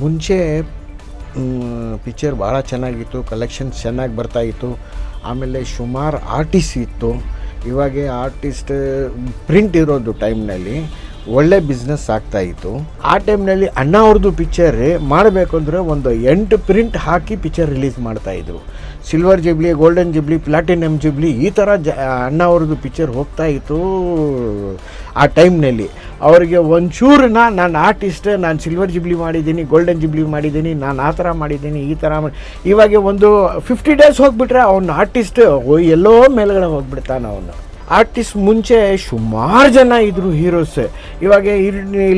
ಮುಂಚೆ ಪಿಕ್ಚರ್ ಭಾಳ ಚೆನ್ನಾಗಿತ್ತು ಕಲೆಕ್ಷನ್ ಚೆನ್ನಾಗಿ ಬರ್ತಾಯಿತ್ತು ಆಮೇಲೆ ಸುಮಾರು ಆರ್ಟಿಸ್ಟ್ ಇತ್ತು. ಇವಾಗ ಆರ್ಟಿಸ್ಟ್ ಪ್ರಿಂಟ್ ಇರೋದು ಟೈಮ್ನಲ್ಲಿ ಒಳ್ಳೆ ಬಿಸ್ನೆಸ್ ಆಗ್ತಾಯಿತ್ತು ಆ ಟೈಮ್ನಲ್ಲಿ ಅಣ್ಣ ಅವ್ರದ್ದು ಪಿಕ್ಚರ್ ಮಾಡಬೇಕು ಅಂದರೆ ಒಂದು ಎಂಟು ಪ್ರಿಂಟ್ ಹಾಕಿ ಪಿಕ್ಚರ್ ರಿಲೀಸ್ ಮಾಡ್ತಾಯಿದ್ರು silver jubilee golden jubilee platinum jubilee ಈ ಥರ ಜ ಅಣ್ಣ ಅವ್ರದ್ದು ಪಿಕ್ಚರ್ ಹೋಗ್ತಾ ಇತ್ತು ಆ ಟೈಮ್ನಲ್ಲಿ ಅವರಿಗೆ ಒಂಚೂರನ್ನ ನಾನು ಆರ್ಟಿಸ್ಟ್ ನಾನು ಸಿಲ್ವರ್ ಜುಬ್ಲಿ ಮಾಡಿದ್ದೀನಿ ಗೋಲ್ಡನ್ ಜುಬ್ಲಿ ಮಾಡಿದ್ದೀನಿ, ನಾನು ಆ ಥರ ಮಾಡಿದ್ದೀನಿ, ಈ ಥರ ಮಾಡಿ ಇವಾಗ ಒಂದು ಫಿಫ್ಟಿ ಡೇಸ್ ಹೋಗಿಬಿಟ್ರೆ ಅವನು ಆರ್ಟಿಸ್ಟ್ ಎಲ್ಲೋ ಮೇಲ್ಗಡೆ ಹೋಗ್ಬಿಡ್ತಾನೆ ಅವನು. ಆರ್ಟಿಸ್ಟ್ ಮುಂಚೆ ಸುಮಾರು ಜನ ಇದ್ದರು ಹೀರೋಸ್. ಇವಾಗ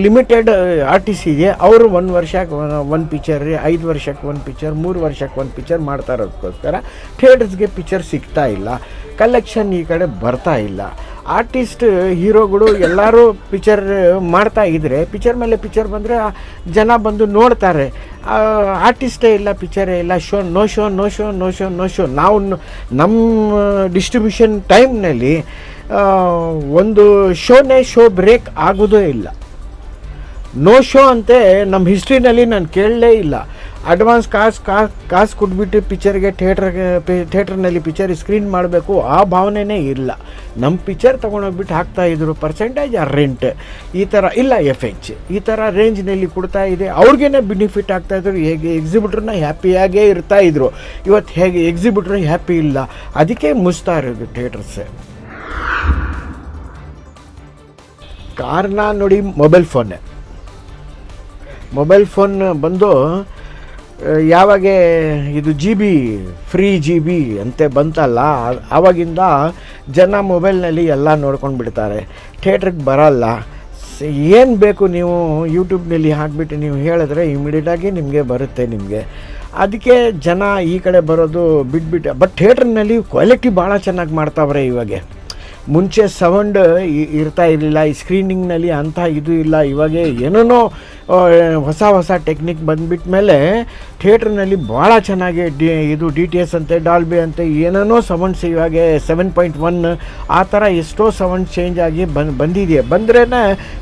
ಲಿಮಿಟೆಡ್ ಆರ್ಟಿಸ್ಟ್ ಇದೆ. ಅವರು ಒಂದು ವರ್ಷಕ್ಕೆ ಒಂದು ಪಿಕ್ಚರ್, ಐದು ವರ್ಷಕ್ಕೆ ಒಂದು ಪಿಕ್ಚರ್, ಮೂರು ವರ್ಷಕ್ಕೆ ಒಂದು ಪಿಕ್ಚರ್ ಮಾಡ್ತಾ ಇರೋದಕ್ಕೋಸ್ಕರ ಥಿಯೇಟರ್ಸ್ಗೆ ಪಿಕ್ಚರ್ ಸಿಗ್ತಾ ಇಲ್ಲ. ಕಲೆಕ್ಷನ್ ಈ ಕಡೆ ಬರ್ತಾ ಇಲ್ಲ. ಆರ್ಟಿಸ್ಟ್, ಹೀರೋಗಳು ಎಲ್ಲರೂ ಪಿಕ್ಚರ್ ಮಾಡ್ತಾ ಇದ್ದರೆ ಪಿಕ್ಚರ್ ಮೇಲೆ ಪಿಕ್ಚರ್ ಬಂದರೆ ಜನ ಬಂದು ನೋಡ್ತಾರೆ. ಆರ್ಟಿಸ್ಟೇ ಇಲ್ಲ ಪಿಕ್ಚರೇ ಇಲ್ಲ show no show no show no show no show ನಾವು ನಮ್ಮ ಡಿಸ್ಟ್ರಿಬ್ಯೂಷನ್ ಟೈಮ್ನಲ್ಲಿ ಒಂದು ಶೋನೇ ಶೋ ಬ್ರೇಕ್ ಆಗೋದೇ ಇಲ್ಲ. ನೋ ಶೋ ಅಂತೆ ನಮ್ಮ ಹಿಸ್ಟ್ರಿನಲ್ಲಿ ನಾನು ಕೇಳಲೇ ಇಲ್ಲ. ಅಡ್ವಾನ್ಸ್ ಕಾಸು ಕಾಸು ಕಾಸು ಕೊಟ್ಬಿಟ್ಟು ಪಿಕ್ಚರ್ಗೆ ಥಿಯೇಟ್ರಿಗೆ ಥಿಯೇಟ್ರ್ನಲ್ಲಿ ಪಿಕ್ಚರ್ ಸ್ಕ್ರೀನ್ ಮಾಡಬೇಕು, ಆ ಭಾವನೆನೇ ಇಲ್ಲ. ನಮ್ಮ ಪಿಕ್ಚರ್ ತೊಗೊಂಡೋಗ್ಬಿಟ್ಟು ಹಾಕ್ತಾಯಿದ್ರು ಪರ್ಸೆಂಟೇಜ್ ಆ ರೆಂಟ್ ಈ ಥರ ಇಲ್ಲ ಎಫ್ ಎಚ್ ಈ ಥರ ರೇಂಜ್ನಲ್ಲಿ ಕೊಡ್ತಾ ಇದೆ. ಅವ್ರಿಗೇನೆ ಬೆನಿಫಿಟ್ ಆಗ್ತಾಯಿದ್ರು ಹೇಗೆ ಎಕ್ಸಿಬಿಟ್ರನ್ನ ಹ್ಯಾಪಿಯಾಗೇ ಇರ್ತಾಯಿದ್ರು ಇವತ್ತು ಹೇಗೆ ಎಕ್ಸಿಬಿಟ್ರ್ ಹ್ಯಾಪಿ ಇಲ್ಲ. ಅದಕ್ಕೆ ಮುಚ್ತಾ ಇರೋದು ಥಿಯೇಟರ್ಸ್ ಕಾರಣ ನೋಡಿ ಮೊಬೈಲ್ ಫೋನ್ ಮೊಬೈಲ್ ಫೋನ್ ಬಂದು ಯಾವಾಗ ಇದು G B free G B ಅಂತೆ ಬಂತಲ್ಲ ಆವಾಗಿಂದ ಜನ ಮೊಬೈಲ್ನಲ್ಲಿ ಎಲ್ಲ ನೋಡ್ಕೊಂಡು ಬಿಡ್ತಾರೆ. ಥಿಯೇಟ್ರಿಗೆ ಬರಲ್ಲ. ಏನು ಬೇಕು ನೀವು ಯೂಟ್ಯೂಬ್ನಲ್ಲಿ ಹಾಕಿಬಿಟ್ಟು ನೀವು ಹೇಳಿದ್ರೆ ಇಮಿಡಿಯೇಟಾಗಿ ನಿಮಗೆ ಬರುತ್ತೆ ನಿಮಗೆ. ಅದಕ್ಕೆ ಜನ ಈ ಕಡೆ ಬರೋದು ಬಿಟ್ಬಿಟ್ಟು ಬಟ್ ಥಿಯೇಟ್ರ್ನಲ್ಲಿ ಕ್ವಾಲಿಟಿ ಭಾಳ ಚೆನ್ನಾಗಿ ಮಾಡ್ತಾವ್ರೆ ಇವಾಗ. ಮುಂಚೆ ಸೌಂಡ್ ಇರ್ತಾ ಇರಲಿಲ್ಲ, ಈ ಸ್ಕ್ರೀನಿಂಗ್ನಲ್ಲಿ ಅಂಥ ಇದು ಇಲ್ಲ, ಇವಾಗೆ ಏನೇನೋ ಹೊಸ ಹೊಸ ಟೆಕ್ನಿಕ್ ಬಂದ್ಬಿಟ್ಟ ಮೇಲೆ ಥಿಯೇಟ್ರ್ನಲ್ಲಿ ಭಾಳ ಚೆನ್ನಾಗಿ ಡಿ, ಇದು ಡಿ ಟಿ ಎಸ್ ಅಂತೆ ಡಾಲ್ಬಿ ಅಂತೆ, ಏನೇನೋ ಸೌಂಡ್ಸ್ ಇವಾಗೆ ಸೆವೆನ್ ಪಾಯಿಂಟ್ ಒನ್ ಆ ಥರ ಎಷ್ಟೋ ಸೌಂಡ್ ಚೇಂಜ್ ಆಗಿ ಬಂದು, ಬಂದಿದೆಯಾ. ಬಂದ್ರೇ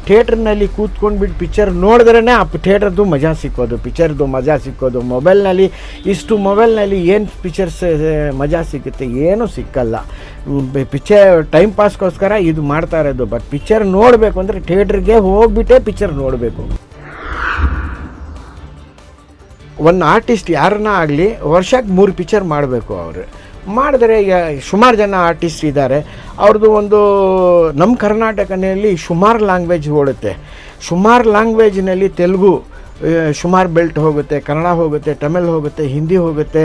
ಥಿಯೇಟ್ರ್ನಲ್ಲಿ ಕೂತ್ಕೊಂಡ್ಬಿಟ್ಟು ಪಿಕ್ಚರ್ ನೋಡಿದ್ರೇ ಆ ಥಿಯೇಟ್ರದ್ದು ಮಜಾ ಸಿಕ್ಕೋದು ಪಿಕ್ಚರ್ದು ಮಜಾ ಸಿಕ್ಕೋದು. ಮೊಬೈಲ್ನಲ್ಲಿ, ಇಷ್ಟು ಮೊಬೈಲ್ನಲ್ಲಿ ಏನು ಪಿಕ್ಚರ್ಸ್ ಮಜಾ ಸಿಗುತ್ತೆ? ಏನೂ ಸಿಕ್ಕಲ್ಲ. ಪಿಕ್ಚರ್ ಟೈಮ್ ಪಾಸ್ಗೋಸ್ಕರ ಇದು ಮಾಡ್ತಾ ಇರೋದು. ಬಟ್ ಪಿಕ್ಚರ್ ನೋಡಬೇಕು ಅಂದರೆ ಥಿಯೇಟ್ರಿಗೆ ಹೋಗಿಬಿಟ್ಟೇ ಪಿಕ್ಚರ್ ನೋಡಬೇಕು. ಒಂದು ಆರ್ಟಿಸ್ಟ್ ಯಾರನ್ನ ಆಗಲಿ ವರ್ಷಕ್ಕೆ ಮೂರು ಪಿಕ್ಚರ್ ಮಾಡಬೇಕು ಅವರು. ಮಾಡಿದ್ರೆ ಈಗ ಸುಮಾರು ಜನ ಆರ್ಟಿಸ್ಟ್ ಇದ್ದಾರೆ ಅವ್ರದ್ದು ಒಂದು ನಮ್ಮ ಕರ್ನಾಟಕನಲ್ಲಿ ಸುಮಾರು ಲ್ಯಾಂಗ್ವೇಜ್ ಓಡುತ್ತೆ. ಸುಮಾರು ಲ್ಯಾಂಗ್ವೇಜ್ನಲ್ಲಿ ತೆಲುಗು ಸುಮಾರು ಬೆಲ್ಟ್ ಹೋಗುತ್ತೆ, ಕನ್ನಡ ಹೋಗುತ್ತೆ, ತಮಿಳ್ ಹೋಗುತ್ತೆ, ಹಿಂದಿ ಹೋಗುತ್ತೆ.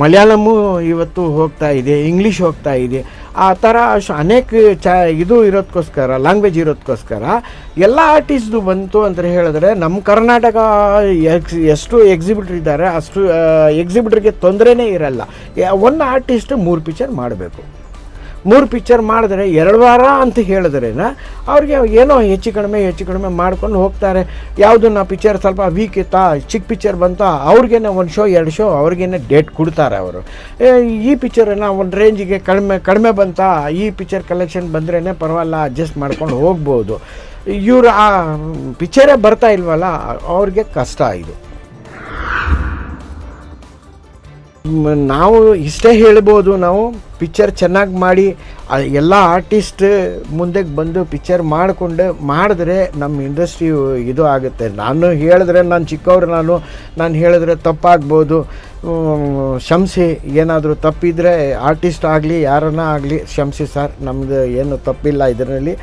ಮಲಯಾಳಮು ಇವತ್ತು ಹೋಗ್ತಾ ಇದೆ, ಇಂಗ್ಲೀಷ್ ಹೋಗ್ತಾ ಇದೆ. ಆ ಥರ ಅನೇಕ ಚ, ಇದು ಇರೋದಕ್ಕೋಸ್ಕರ ಲ್ಯಾಂಗ್ವೇಜ್ ಇರೋದಕ್ಕೋಸ್ಕರ ಎಲ್ಲ ಆರ್ಟಿಸ್ಟ್ದು ಬಂತು ಅಂತ ಹೇಳಿದ್ರೆ ನಮ್ಮ ಕರ್ನಾಟಕ ಎಕ್ಸ್, ಎಷ್ಟು ಎಕ್ಸಿಬಿಟ್ರ್ ಇದ್ದಾರೆ ಅಷ್ಟು ಎಕ್ಸಿಬಿಟ್ರಿಗೆ ತೊಂದರೆನೇ ಇರಲ್ಲ. ಒಂದು ಆರ್ಟಿಸ್ಟ್ ಮೂರು ಪಿಕ್ಚರ್ ಮಾಡಬೇಕು. ಮೂರು ಪಿಕ್ಚರ್ ಮಾಡಿದ್ರೆ ಎರಡು ವಾರ ಅಂತ ಹೇಳಿದ್ರೇನ ಅವ್ರಿಗೆ ಏನೋ ಹೆಚ್ಚು ಕಡಿಮೆ ಹೆಚ್ಚು ಕಡಿಮೆ ಮಾಡ್ಕೊಂಡು ಹೋಗ್ತಾರೆ. ಯಾವುದು ನಾ ಪಿಕ್ಚರ್ ಸ್ವಲ್ಪ ವೀಕ್ ಇತ್ತಾ, ಚಿಕ್ಕ ಪಿಕ್ಚರ್ ಬಂತ, ಅವ್ರಿಗೇನೆ ಒಂದು ಶೋ ಎರಡು ಶೋ ಅವ್ರಿಗೇನೆ ಡೇಟ್ ಕೊಡ್ತಾರೆ ಅವರು. ಈ ಪಿಕ್ಚರನ್ನು ಒಂದು ರೇಂಜಿಗೆ ಕಡಿಮೆ ಕಡಿಮೆ ಬಂತ, ಈ ಪಿಕ್ಚರ್ ಕಲೆಕ್ಷನ್ ಬಂದ್ರೇ ಪರವಾಗಿಲ್ಲ ಅಡ್ಜಸ್ಟ್ ಮಾಡ್ಕೊಂಡು ಹೋಗ್ಬೋದು. ಇವರು ಆ, ಪಿಕ್ಚರೇ ಬರ್ತಾ ಇಲ್ವಲ್ಲ, ಅವ್ರಿಗೆ ಕಷ್ಟ ಇದು. ನಾವು ಇಷ್ಟೇ ಹೇಳ್ಬೋದು ನಾವು. ಪಿಕ್ಚರ್ ಚೆನ್ನಾಗಿ ಮಾಡಿ ಎಲ್ಲ ಆರ್ಟಿಸ್ಟ್ ಮುಂದೆ ಬಂದು ಪಿಕ್ಚರ್ ಮಾಡಿಕೊಂಡು ಮಾಡಿದ್ರೆ ನಮ್ಮ ಇಂಡಸ್ಟ್ರಿ ಇದು ಆಗುತ್ತೆ. ನಾನು ಹೇಳಿದ್ರೆ ನಾನು ಚಿಕ್ಕವ್ರು, ನಾನು ನಾನು ಹೇಳಿದ್ರೆ ತಪ್ಪಾಗ್ಬೋದು. ಶಮ್ಸಿ ಏನಾದರೂ ತಪ್ಪಿದರೆ ಆರ್ಟಿಸ್ಟ್ ಆಗಲಿ, ಯಾರನ್ನ ಆಗಲಿ ಕ್ಷಮಿಸಿ ಸರ್ ನಮ್ಮದು ಏನು ತಪ್ಪಿಲ್ಲ ಇದರಲ್ಲಿ.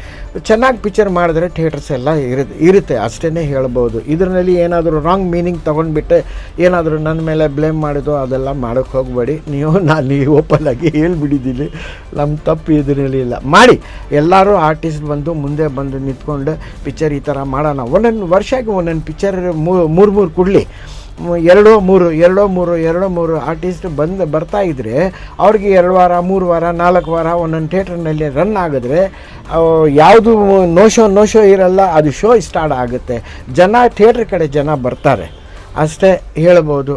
ಚೆನ್ನಾಗಿ ಪಿಕ್ಚರ್ ಮಾಡಿದ್ರೆ ಥಿಯೇಟರ್ಸ್ ಎಲ್ಲ ಇರುತ್ತೆ ಇರುತ್ತೆ ಅಷ್ಟೇ ಹೇಳ್ಬೋದು. ಇದರಲ್ಲಿ ಏನಾದರೂ ರಾಂಗ್ ಮೀನಿಂಗ್ ತೊಗೊಂಡ್ಬಿಟ್ಟು ಏನಾದರೂ ನನ್ನ ಮೇಲೆ ಬ್ಲೇಮ್ ಮಾಡಿದೋ ಅದೆಲ್ಲ ಮಾಡೋಕ್ಕೆ ಹೋಗಬೇಡಿ. ನೀವು, ನಾನು ಓಪನ್ ಆಗಿ ಹೇಳ್ಬಿಟ್ಟಿದ್ದೀನಿ ನಮ್ಮ ತಪ್ಪು ಇದರಲ್ಲಿ ಇಲ್ಲ. ಮಾಡಿ. ಎಲ್ಲರೂ ಆರ್ಟಿಸ್ಟ್ ಬಂದು ಮುಂದೆ ಬಂದು ನಿಂತ್ಕೊಂಡು ಪಿಕ್ಚರ್ ಈ ಥರ ಮಾಡೋಣ. ಒಂದೊಂದು ವರ್ಷಕ್ಕೆ ಒಂದೊಂದು ಪಿಕ್ಚರ್ ಮೂರು ಮೂರು ಕೊಡಲಿ. ಎರಡೋ ಮೂರು ಎರಡೋ ಮೂರು ಎರಡೋ ಮೂರು ಆರ್ಟಿಸ್ಟ್ ಬಂದು ಬರ್ತಾ ಇದ್ದರೆ ಅವ್ರಿಗೆ ಎರಡು ವಾರ, ಮೂರು ವಾರ, ನಾಲ್ಕು ವಾರ ಒಂದೊಂದು ಥಿಯೇಟ್ರ್ನಲ್ಲಿ ರನ್ ಆಗಿದ್ರೆ ಯಾವುದು ನೋ ಶೋ ನೋ ಶೋ ಇರಲ್ಲ, ಅದು ಶೋ ಸ್ಟಾರ್ಟ್ ಆಗುತ್ತೆ. ಜನ ಥಿಯೇಟ್ರ್ ಕಡೆ ಜನ ಬರ್ತಾರೆ. ಅಷ್ಟೇ ಹೇಳ್ಬೋದು.